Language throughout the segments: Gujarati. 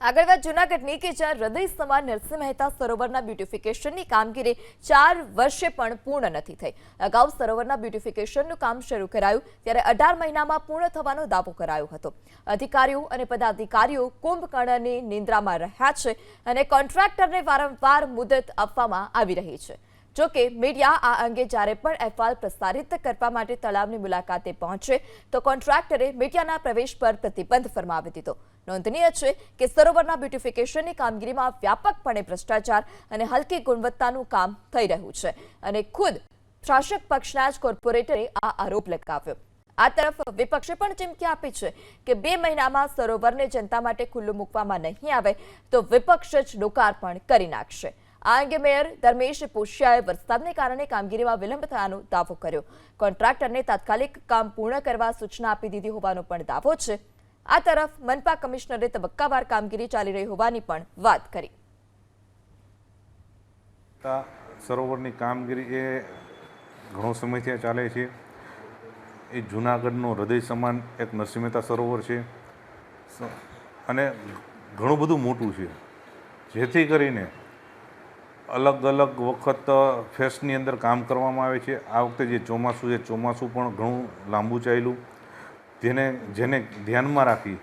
આગળ વાત જૂનાગઢની કે જ્યાં હૃદય સમાન નરસિંહ મહેતા સરોવરના બ્યુટિફિકેશનની કામગીરી ચાર વર્ષે પણ પૂર્ણ નથી થઈ. અગાઉ સરોવરના બ્યુટિફિકેશનનું કામ શરૂ કરાયું, ત્યારે અઢાર મહિનામાં પૂર્ણ થવાનો દાવો કરાયો હતો. અધિકારીઓ અને પદાધિકારીઓ કુંભકર્ણની નિંદ્રામાં રહ્યા છે અને કોન્ટ્રાક્ટરને વારંવાર મુદત આપવામાં આવી રહી છે. જોકે મીડિયા આ અંગે જ્યારે પણ અહેવાલ પ્રસારિત કરવા માટે તળાવની મુલાકાતે પહોંચે, તો કોન્ટ્રાક્ટરે મીડિયાના પ્રવેશ પર પ્રતિબંધ ફરમાવી દીધો. નોંધનીય છે કે સરોવરના બ્યુટિફિકેશનની કામગીરીમાં વ્યાપકપણે ભ્રષ્ટાચાર અને હલકી ગુણવત્તાનું કામ થઈ રહ્યું છે અને ખુદ શાસક પક્ષના જ કોર્પોરેટરે આ આરોપ લગાવ્યો. આ તરફ વિપક્ષે પણ ચીમકી આપી છે કે બે મહિનામાં સરોવરને જનતા માટે ખુલ્લું મૂકવામાં નહીં આવે, તો વિપક્ષ જ લોકાર્પણ કરી નાખશે. આ અંગે મેયર ધર્મેશ પોશિયાએ વરસાદને કારણે કામગીરીમાં વિલંબ થયાનો દાવો કર્યો. કોન્ટ્રાક્ટરને તાત્કાલિક કામ પૂર્ણ કરવા સૂચના આપી દીધી હોવાનો પણ દાવો છે. આ તરફ મનપા કમિશનરે તબક્કાવાર કામગીરી ચાલી રહી હોવાની પણ વાત કરી. સરોવરની કામગીરી એ ઘણો સમયથી ચાલે છે. એ જૂનાગઢનો હૃદય સમાન એક નરસિંહ સરોવર છે. અને ઘણું બધું મોટું છે. જેથી કરીને અલગ અલગ વખત ફેસની અંદર કામ કરવામાં આવે છે. આ વખતે જે ચોમાસું છે, ચોમાસું પણ ઘણું લાંબુ ચાલ્યું. જેને જેને ધ્યાનમાં રાખી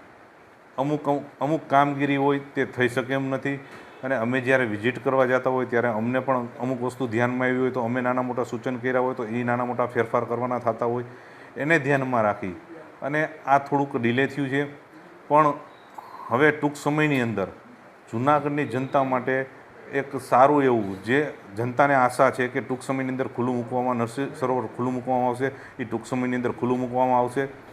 અમુક અમુક કામગીરી હોય તે થઈ શકે એમ નથી. અને અમે જ્યારે વિઝિટ કરવા જતા હોય ત્યારે અમને પણ અમુક વસ્તુ ધ્યાનમાં આવી હોય તો અમે નાના મોટા સૂચન કર્યા હોય તો એ નાના મોટા ફેરફાર કરવાના થતા હોય. એને ધ્યાનમાં રાખી. અને આ થોડુંક ડિલે થયું છે. પણ હવે ટૂંક સમયની અંદર જૂનાગઢની જનતા માટે એક સારું એવું જે જનતાને આશા છે કે ટૂંક સમયની અંદર ખુલ્લું મૂકવામાં નરસિંહ સરોવર ખુલ્લું મૂકવામાં આવશે એ ટૂંક સમયની અંદર ખુલ્લું મૂકવામાં આવશે.